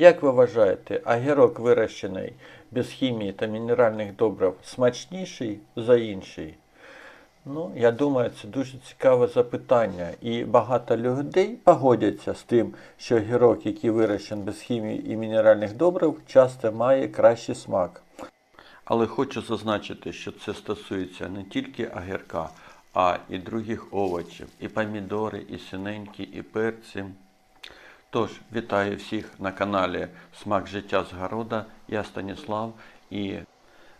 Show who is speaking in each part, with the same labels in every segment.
Speaker 1: Як ви вважаєте, агірок вирощений без хімії та мінеральних добрив смачніший за інший? Ну, я думаю, це дуже цікаве запитання. І багато людей погодяться з тим, що гірок, який вирощений без хімії і мінеральних добрив, часто має кращий смак. Але хочу зазначити, що це стосується не тільки агірка, а і других овочів, і помідори, і синенькі, і перці. Тож, вітаю всіх на каналі Смак життя з города. Я Станіслав і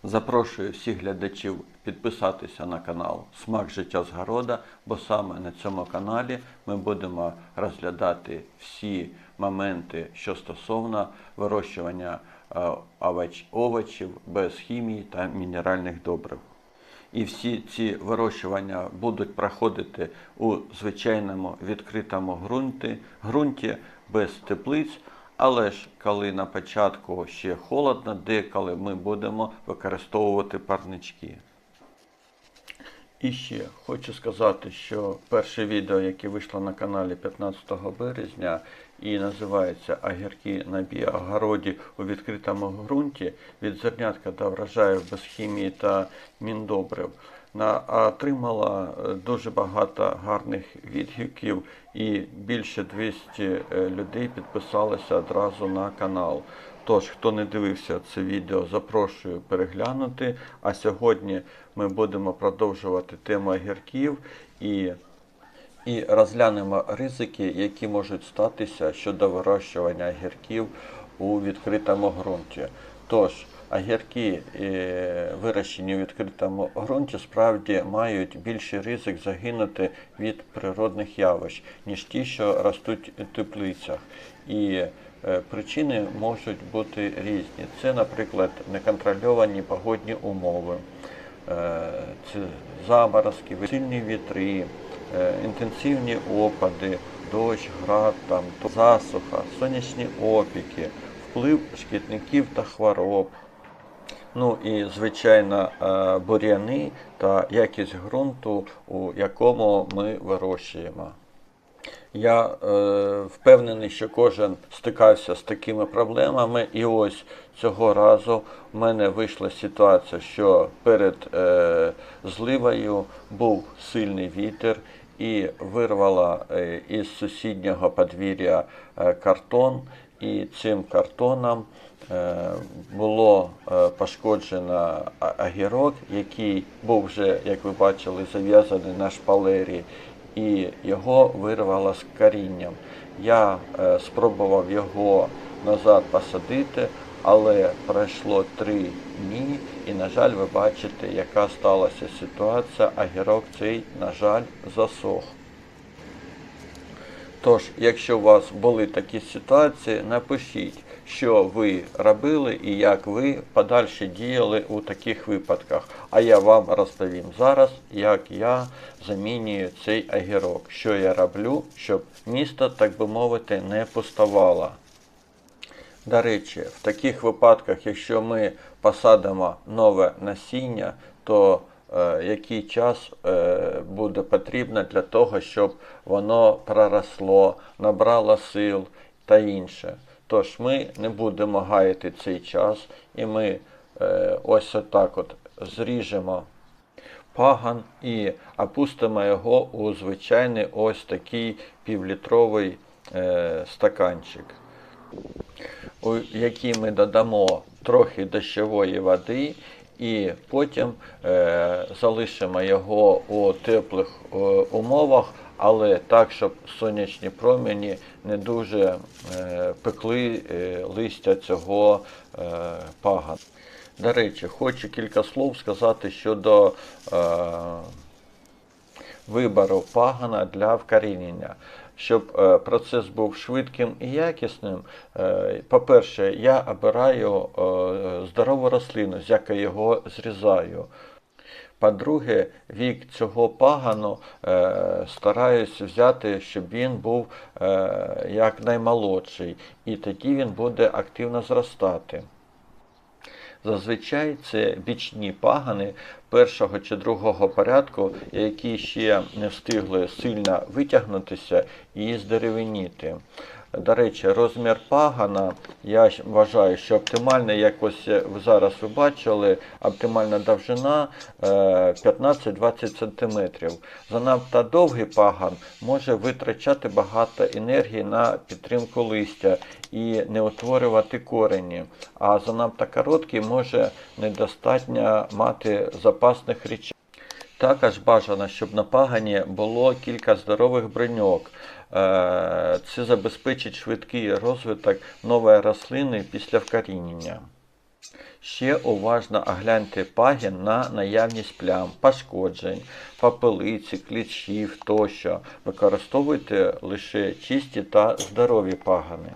Speaker 1: запрошую всіх глядачів підписатися на канал Смак життя з города, бо саме на цьому каналі ми будемо розглядати всі моменти, що стосовно вирощування е, овочів без хімії та мінеральних добрив. І всі ці вирощування будуть проходити у звичайному відкритому ґрунті, ґрунті без теплиць. Але ж коли на початку ще холодно, деколи ми будемо використовувати парнички. І ще хочу сказати, що перше відео, яке вийшло на каналі 15 березня і називається Агірки на біогороді у відкритому ґрунті від зернятка до врожаю без хімії та міндобрив, отримала е, дуже багато гарних відгуків і більше 200 е, людей підписалися одразу на канал. Тож, хто не дивився це відео, запрошую переглянути. А сьогодні ми будемо продовжувати тему огірків і, і розглянемо ризики, які можуть статися щодо вирощування огірків у відкритому ґрунті. Тож, огірки, е, вирощені у відкритому ґрунті, справді мають більший ризик загинути від природних явищ, ніж ті, що ростуть у теплицях. І Е, Причини можуть бути різні. Це, наприклад, неконтрольовані погодні умови, е, це заморозки, сильні вітри, інтенсивні опади, дощ, град, там, засуха, сонячні опіки, вплив шкідників та хвороб. Ну і звичайно е, бур'яни та якість ґрунту, у якому ми вирощуємо. Я е, впевнений, що кожен стикався з такими проблемами, і ось цього разу в мене вийшла ситуація, що перед е, зливою був сильний вітер і вирвала е, із сусіднього подвір'я е, картон, і цим картоном е, було е, пошкоджено агірок, який був вже, як ви бачили, зав'язаний на шпалері і його вирвало з корінням. Я е, спробував його назад посадити, але пройшло три дні, і, на жаль, ви бачите, яка сталася ситуація, а гірок цей, на жаль, засох. Тож, якщо у вас були такі ситуації, напишіть, що ви робили і як ви подальше діяли у таких випадках. А я вам розповім зараз, як я замінюю цей агірок, що я роблю, щоб місто, так би мовити, не пустувало. До речі, в таких випадках, якщо ми посадимо нове насіння, то який час е, буде потрібно для того, щоб воно проросло, набрало сил та інше. Тож ми не будемо гаяти цей час і ми е, ось отак от зріжемо паган і опустимо його у звичайний ось такий півлітровий е, стаканчик у який ми додамо трохи дощової води, і потім е, залишимо його у теплих е, умовах, але так, щоб сонячні промені не дуже е, пекли е, листя цього е, пагана. До речі, хочу кілька слов сказати щодо е, вибору пагана для вкорінення. Щоб е, процес був швидким і якісним, е, по-перше, я обираю е, здорову рослину, з якої його зрізаю. По-друге, вік цього пагану е, стараюсь взяти, щоб він був е, як наймолодший, і тоді він буде активно зростати. Зазвичай це бічні пагани першого чи другого порядку, які ще не встигли сильно витягнутися і здеревеніти. До речі, розмір пагана, я вважаю, що оптимальний, як ось е, ви зараз ви бачили, оптимальна довжина е, 15-20 см. Занадто довгий паган може витрачати багато енергії на підтримку листя і не утворювати корені, а занадто короткий може недостатньо мати запасних речей. Також бажано, щоб на пагані було кілька здорових бруньок. Е, Це забезпечить швидкий розвиток нової рослини після вкорінення. Ще уважно огляньте пагін на наявність плям, пошкоджень, попелиці, кліщів тощо. Використовуйте лише чисті та здорові пагани.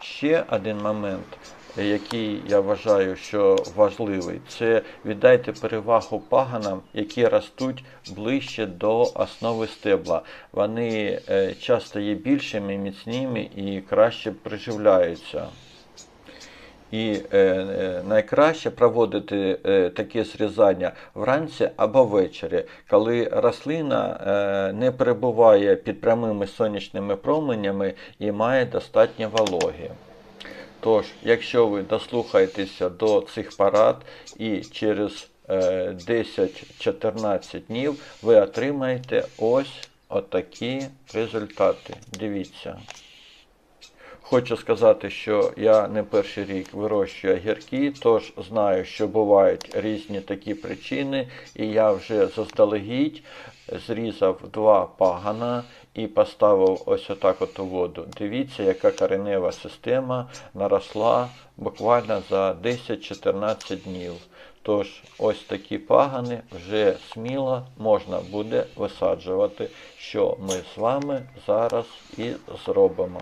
Speaker 1: Ще один момент, який я вважаю, що важливий, це віддайте перевагу паганам, які ростуть ближче до основи стебла. Вони е, часто є більшими, міцними і краще приживляються. І е, е, найкраще проводити е, таке зрізання вранці або ввечері, коли рослина е, не перебуває під прямими сонячними променями і має достатньо вологи. Тож, якщо ви дослухаєтеся до цих парад і через е, 10-14 днів ви отримаєте ось отакі результати. Дивіться. Хочу сказати, що я не перший рік вирощую огірки, тож знаю, що бувають різні такі причини, і я вже заздалегідь зрізав два пагана і поставив ось отак от у воду. Дивіться, яка коренева система наросла буквально за 10-14 днів. Тож ось такі пагани вже сміло можна буде висаджувати, що ми з вами зараз і зробимо.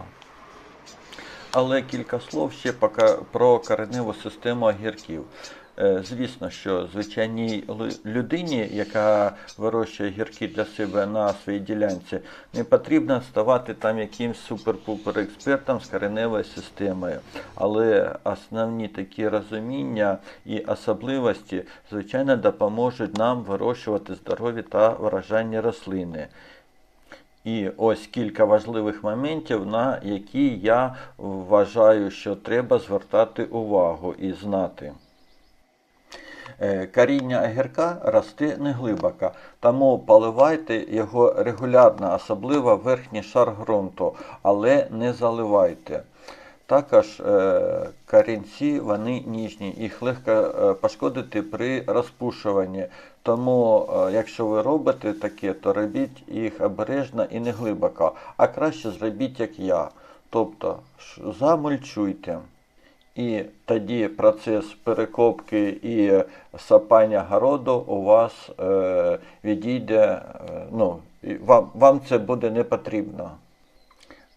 Speaker 1: Але кілька слов ще про кореневу систему огірків. Е, Звісно, що звичайній людині, яка вирощує гірки для себе на своїй ділянці, не потрібно ставати там якимсь супер-пупер експертом з кореневою системою. Але основні такі розуміння і особливості, звичайно, допоможуть нам вирощувати здорові та врожайні рослини. І ось кілька важливих моментів, на які я вважаю, що треба звертати увагу і знати. Е, Коріння огірка росте неглибоко, тому поливайте його регулярно, особливо верхній шар ґрунту, але не заливайте. Також е, корінці вони ніжні, їх легко е, пошкодити при розпушуванні. Тому, якщо ви робите таке, то робіть їх обережно і не глибоко, а краще зробіть як я. Тобто замульчуйте. І тоді процес перекопки і сапання городу у вас е, відійде, е, ну, вам, вам це буде не потрібно.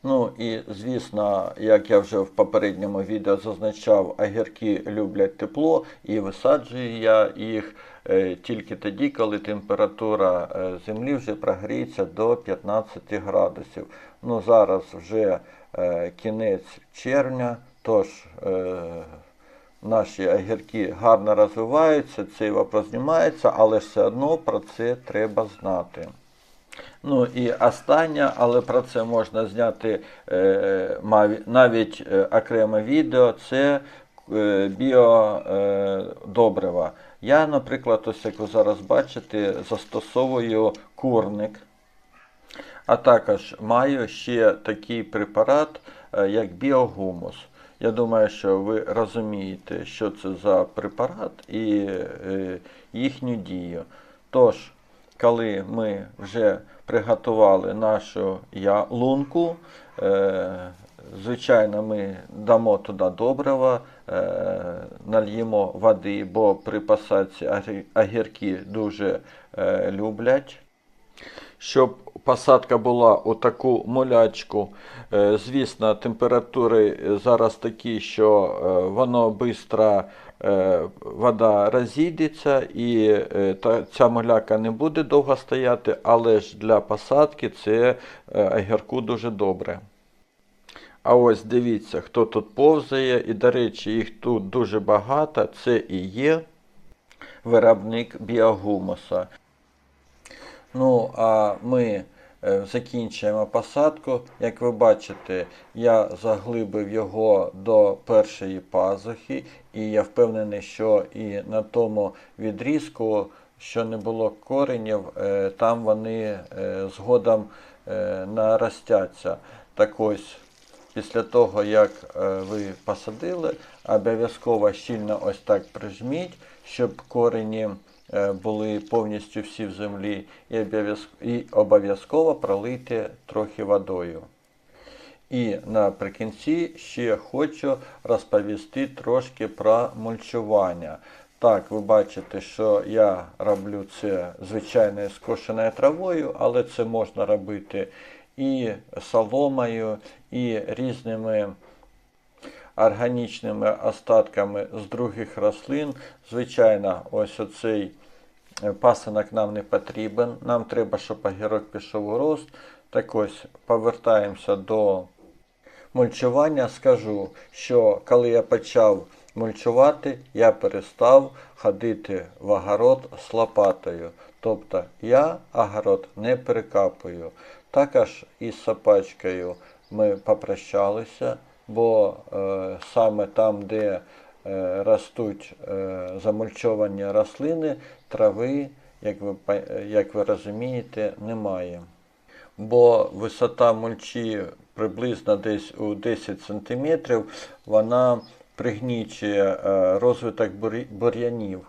Speaker 1: Ну і звісно, як я вже в попередньому відео зазначав, огірки люблять тепло і висаджую я їх е, тільки тоді, коли температура е, землі вже прогріється до 15 градусів. Ну зараз вже е, кінець червня, тож е, наші огірки гарно розвиваються, цей вопрос знімається, але все одно про це треба знати. Ну і останнє, але про це можна зняти е, навіть е, окреме відео, це е, біодобрива. Я, наприклад, ось як ви зараз бачите, застосовую курник. А також маю ще такий препарат, е, як біогумус. Я думаю, що ви розумієте, що це за препарат і е, їхню дію. Тож, коли ми вже приготували нашу я- лунку, е, звичайно, ми дамо туди добрива, е, нальємо води, бо при огір- огірки дуже люблять. Щоб посадка була у таку молячку, е, звісно, температури зараз такі, що е, воно швидко вода розійдеться і е, ця моляка не буде довго стояти, але ж для посадки це е, огірку дуже добре. А ось дивіться, хто тут повзає, і, до речі, їх тут дуже багато. Це і є виробник біогумуса. Ну, а ми е, закінчуємо посадку. Як ви бачите, я заглибив його до першої пазухи, і я впевнений, що і на тому відрізку, що не було коренів, е, там вони е, згодом е, наростяться. Так ось, після того, як е, ви посадили, обов'язково щільно ось так прижміть, щоб корені е, були повністю всі в землі, і обов'язково пролийте трохи водою. І наприкінці ще хочу розповісти трошки про мульчування. Так, ви бачите, що я роблю це звичайною скошеною травою, але це можна робити і соломою, і різними органічними остатками з других рослин. Звичайно, ось оцей е, пасинок нам не потрібен. Нам треба, щоб огірок пішов у рост. Так ось повертаємося до мульчування. Скажу, що коли я почав мульчувати, я перестав ходити в огород з лопатою. Тобто я огород не перекапую. Також із собачкою ми попрощалися, бо е, саме там, де е, ростуть е, замульчовані рослини, трави, як ви, як ви розумієте, немає. Бо висота мульчі приблизно десь у 10 см, вона пригнічує е, розвиток бур'янів.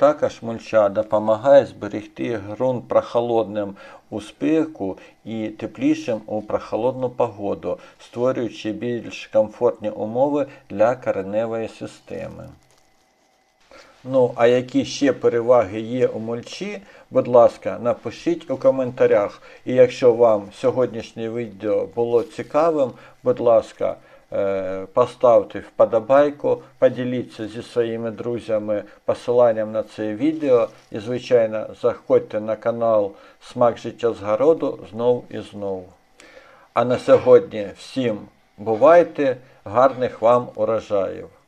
Speaker 1: Також мульча допомагає зберегти ґрунт прохолодним у спеку і теплішим у прохолодну погоду, створюючи більш комфортні умови для кореневої системи. Ну, а які ще переваги є у мульчі, будь ласка, напишіть у коментарях. І якщо вам сьогоднішнє відео було цікавим, будь ласка, поставте вподобайку, поділіться зі своїми друзями посиланням на це відео. І, звичайно, заходьте на канал Смак життя з городу знов і знов. А на сьогодні всім бувайте, гарних вам урожаїв!